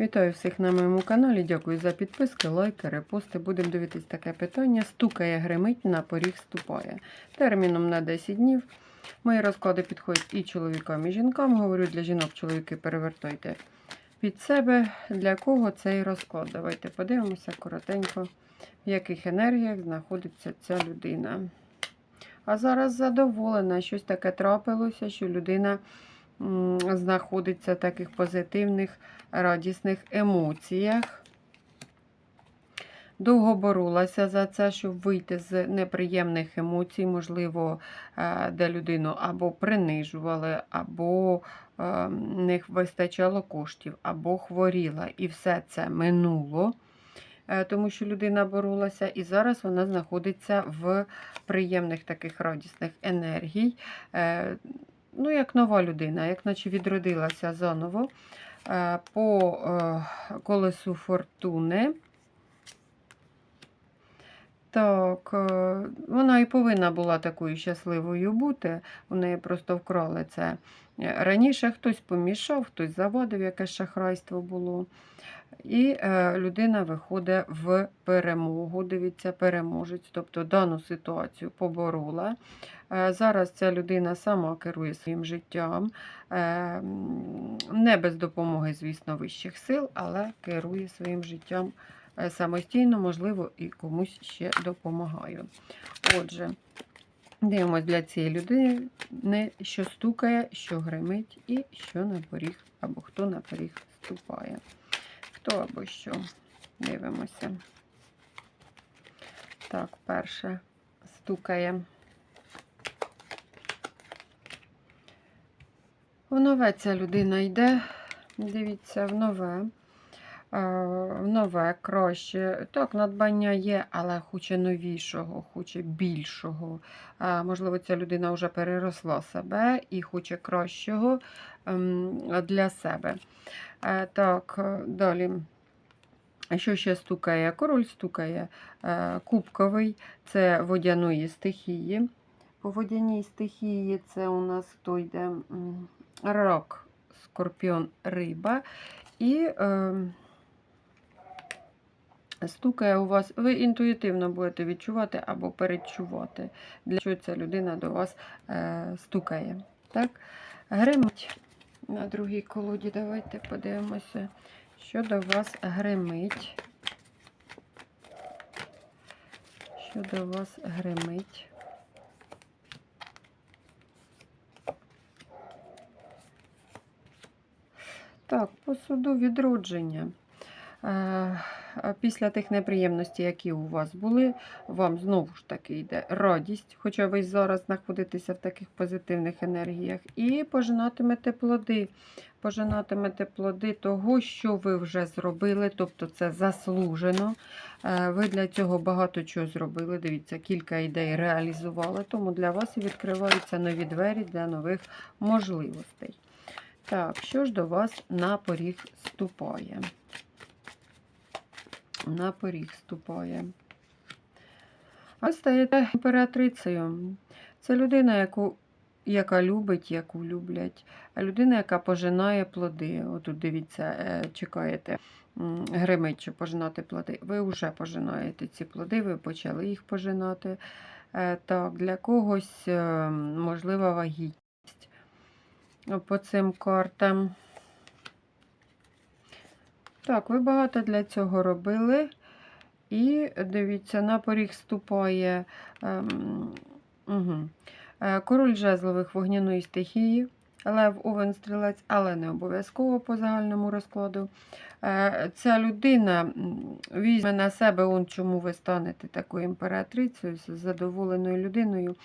Вітаю всіх на моєму каналі. Дякую за підписки, лайки, репости. Будемо дивитись таке питання. Стукає, гримить, на поріг ступає. Терміном на 10 днів. Мої розклади підходять і чоловікам, і жінкам. Говорю для жінок, чоловіки перевертайте під себе. Для кого цей розклад? Давайте подивимося коротенько, в яких енергіях знаходиться ця людина. А зараз задоволена, щось таке трапилося, що людина знаходиться в таких позитивних, радісних емоціях. Довго боролася за це, щоб вийти з неприємних емоцій, можливо, е, де людину або принижували, або е, не вистачало коштів, або хворіла. І все це минуло, е, тому що людина боролася, і зараз вона знаходиться в приємних таких радісних енергій. Ну, як нова людина, як наче відродилася заново е, по е, колесу фортуни. Так, е, вона і повинна була такою щасливою бути. У неї просто вкрали це. Е, Раніше хтось помішав, хтось заводив, якесь шахрайство було. І е, людина виходить в перемогу. Дивіться, переможець, тобто дану ситуацію поборола. Е, зараз ця людина сама керує своїм життям, не без допомоги, звісно, вищих сил, але керує своїм життям самостійно, можливо, і комусь ще допомагаю. Отже, дивимось для цієї людини, що стукає, що гримить, і що на поріг, або хто на поріг ступає. Хто або що. Дивимося. Так, перше стукає. В нове ця людина йде. Дивіться, в нове. Е, нове краще. Так, надбання є, але хоче новішого, хоче більшого. Е, Можливо, ця людина вже переросла себе і хоче кращого ем, для себе. Е, Так, далі. Що ще стукає? Король стукає кубковий, це водяної стихії. По водяній стихії це у нас хто йде рак, скорпіон, риба. І е, стукає у вас, ви інтуїтивно будете відчувати або передчувати, для чого ця людина до вас е, стукає. Так? Гримить на другій колоді. Давайте подивимося, що до вас гримить. Що до вас гримить. Так, по суду відродження. Е, Після тих неприємностей, які у вас були, вам знову ж таки йде радість, хоча ви зараз знаходитеся в таких позитивних енергіях, і пожинатимете плоди. Пожинатимете плоди того, що ви вже зробили, тобто це заслужено. Е, Ви для цього багато чого зробили. Дивіться, кілька ідей реалізували, тому для вас і відкриваються нові двері для нових можливостей. Так, що ж до вас на поріг ступає? На поріг ступає. Ви стаєте імператрицею. Це людина, яку, яка любить, яку люблять. А людина, яка пожинає плоди. Отут дивіться, е, чекаєте, гримить, щоб пожинати плоди. Ви вже пожинаєте ці плоди, ви почали їх пожинати. Е, Так, для когось, е, можлива вагітність по цим картам. Так, ви багато для цього робили. І дивіться, на поріг вступає ем, угу. король жезлових вогняної стихії, лев овен стрілець, але не обов'язково по загальному розкладу. Е, Ця людина візьме на себе, он чому ви станете такою імператрицею, задоволеною людиною.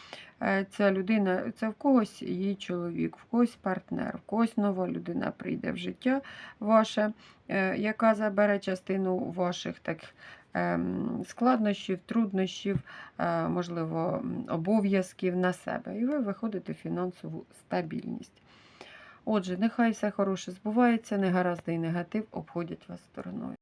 Е, Ця людина, це в когось її чоловік, в когось партнер, в когось нова людина прийде в життя ваше, е, яка забере частину ваших таких складнощів, труднощів, е, можливо, обов'язків на себе. І ви виходите в фінансову стабільність. Отже, нехай все хороше збувається, негаразди і негатив обходять вас стороною.